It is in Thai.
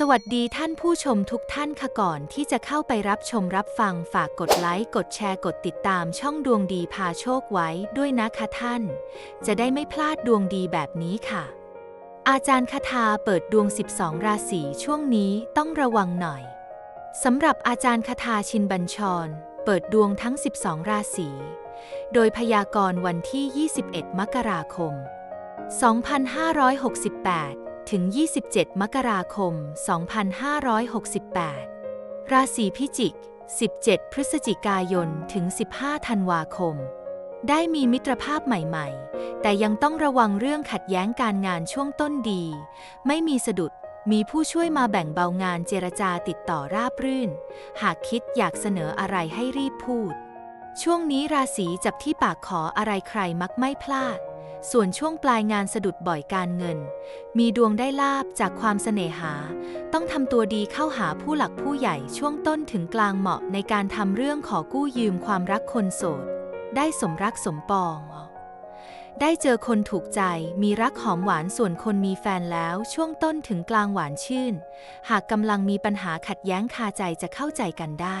สวัสดีท่านผู้ชมทุกท่านค่ะก่อนที่จะเข้าไปรับชมรับฟังฝากกดไลค์ กดแชร์กดติดตามช่องดวงดีพาโชคไว้ด้วยนะคะท่าน จะได้ไม่พลาดดวงดีแบบนี้ค่ะ อาจารย์คาถาเปิดดวง 12 ราศีช่วงนี้ต้องระวังหน่อยสำหรับอาจารย์คาถาชินบัญชร เปิดดวงทั้ง 12 ราศี โดยพยากรณ์วันที่ 21 มกราคม 2568 ถึง 27 มกราคม 2568 ราศีพิจิก 17 พฤศจิกายน ถึง 15 ธันวาคม ได้มีมิตรภาพใหม่ๆ แต่ยังต้องระวังเรื่องขัดแย้งการงานช่วงต้นดี ไม่มีสะดุด มีผู้ช่วยมาแบ่งเบางานเจรจาติดต่อราบรื่น หากคิดอยากเสนออะไรให้รีบพูด ช่วงนี้ราศีจับที่ปากขออะไรใครมักไม่พลาด ส่วนช่วงปลายงานสะดุดบ่อยการเงิน มีดวงได้ลาบจากความเสน่หา ต้องทำตัวดีเข้าหาผู้หลักผู้ใหญ่ช่วงต้นถึงกลางเหมาะในการทำเรื่องขอกู้ยืมความรักคนโสด ได้สมรักสมปอง ได้เจอคนถูกใจมีรักหอมหวานส่วนคนมีแฟนแล้วช่วงต้นถึงกลางหวานชื่น หากกำลังมีปัญหาขัดแย้งคาใจจะเข้าใจกันได้